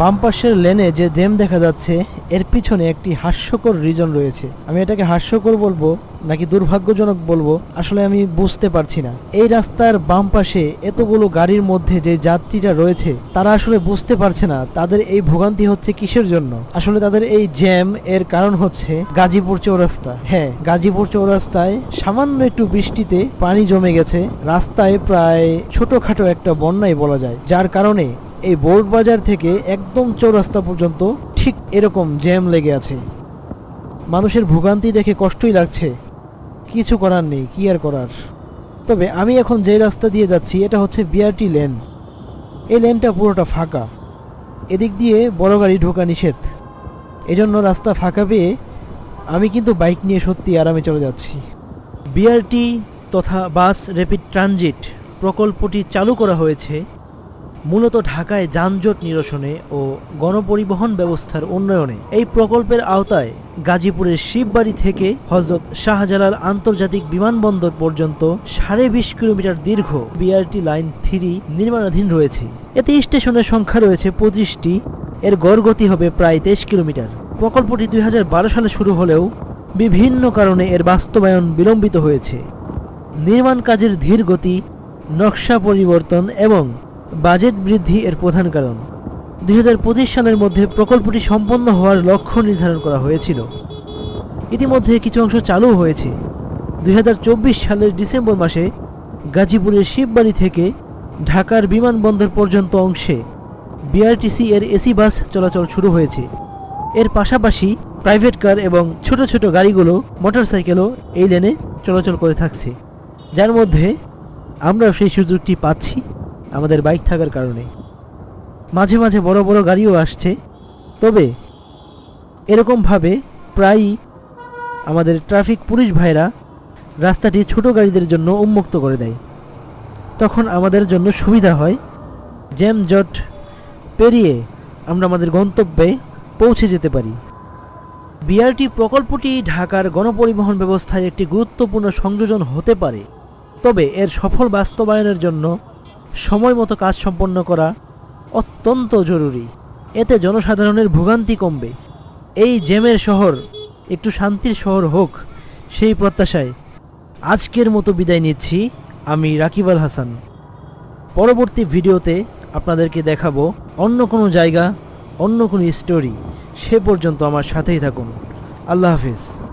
বাম পাশের লেনে যে জ্যাম দেখা যাচ্ছে, এর পিছনে একটি হাস্যকর রিজন রয়েছে। আমি এটাকে হাস্যকর বলব নাকি দুর্ভাগ্যজনক বলব, আসলে আমি বুঝতে পারছি না। এই রাস্তার বাম পাশে এতগুলো গাড়ির মধ্যে যে যাত্রীরা রয়েছে, তারা আসলে বুঝতে পারছে না তাদের এই ভোগান্তি হচ্ছে কিসের জন্য। আসলে তাদের এই জ্যাম এর কারণ হচ্ছে গাজীপুর চৌরাস্তা। হ্যাঁ গাজীপুর চৌরাস্তায় সামান্য একটু বৃষ্টিতে পানি জমে গেছে। রাস্তায় প্রায় ছোটখাটো একটা বন্যাই বলা যায়, যার কারণে এই বোর্ড বাজার থেকে একদম চৌরাস্তা পর্যন্ত ঠিক এরকম জ্যাম লেগে আছে। মানুষের ভোগান্তি দেখে কষ্টই লাগছে। কিছু করার নেই, কি আর করার? তবে আমি এখন যে রাস্তা দিয়ে যাচ্ছি, এটা হচ্ছে বিআরটি লেন এই লেনটা পুরোটা ফাঁকা। এদিক দিয়ে বড় গাড়ি ঢোকা নিষেধ। এজন্য রাস্তা ফাঁকা পেয়ে আমি কিন্তু বাইক নিয়ে সত্যি আরামে চলে যাচ্ছি। বিআরটি তথা বাস র্যাপিড ট্রানজিট প্রকল্পটি চালু করা হয়েছে মূলত ঢাকায় যানজট নিরসনে ও গণপরিবহন ব্যবস্থার উন্নয়নে এই প্রকল্পের আওতায় গাজীপুরের শিববাড়ি থেকে হজরত শাহজালাল আন্তর্জাতিক বিমানবন্দর পর্যন্ত সাড়ে বিশ কিলোমিটার দীর্ঘ বিআরটি লাইন থ্রি নির্মাণাধীন রয়েছে। এতে স্টেশনের সংখ্যা রয়েছে পঁচিশটি। এর গড় গতি হবে প্রায় তেইশ কিলোমিটার। প্রকল্পটি দুই হাজার বারো সালে শুরু হলেও বিভিন্ন কারণে এর বাস্তবায়ন বিলম্বিত হয়েছে। নির্মাণ কাজের ধীর গতি নকশা পরিবর্তন এবং বাজেট বৃদ্ধি এর প্রধান কারণ। দুই হাজার পঁচিশ সালের মধ্যে প্রকল্পটি সম্পন্ন হওয়ার লক্ষ্য নির্ধারণ করা হয়েছিল। ইতিমধ্যে কিছু অংশ চালু হয়েছে। দুই হাজার চব্বিশ সালের ডিসেম্বর মাসে গাজীপুরের শিববাড়ি থেকে ঢাকার বিমানবন্দর পর্যন্ত অংশে বিআরটিসি এর এসি বাস চলাচল শুরু হয়েছে। এর পাশাপাশি প্রাইভেট কার এবং ছোট ছোট গাড়িগুলো, মোটরসাইকেলও এই লেনে চলাচল করে থাকছে। যার মধ্যে আমরাও সেই সুযোগটি পাচ্ছি। আমাদের বাইক থাকার কারণে। মাঝে মাঝে বড় বড় গাড়িও আসছে। তবে, এরকমভাবে প্রায়ই আমাদের ট্রাফিক পুলিশ ভাইরা রাস্তাটি ছোট গাড়িদের জন্য উন্মুক্ত করে দেয়। তখন আমাদের জন্য সুবিধা হয় জ্যাম জট পেরিয়ে আমরা আমাদের গন্তব্যে পৌঁছে যেতে পারি। বিআরটি প্রকল্পটি ঢাকার গণপরিবহন ব্যবস্থায় একটি গুরুত্বপূর্ণ সংযোজন হতে পারে। তবে এর সফল বাস্তবায়নের জন্য সময় মতো কাজ সম্পন্ন করা অত্যন্ত জরুরি। এতে জনসাধারণের ভোগান্তি কমবে। এই জেমের শহর একটু শান্তির শহর হোক, সেই প্রত্যাশায় আজকের মতো বিদায় নিচ্ছি আমি রাকিব আল হাসান। পরবর্তী ভিডিওতে আপনাদেরকে দেখাবো অন্য কোনো জায়গা, অন্য কোনো স্টোরি সে পর্যন্ত আমার সাথেই থাকুন। আল্লাহ হাফিজ।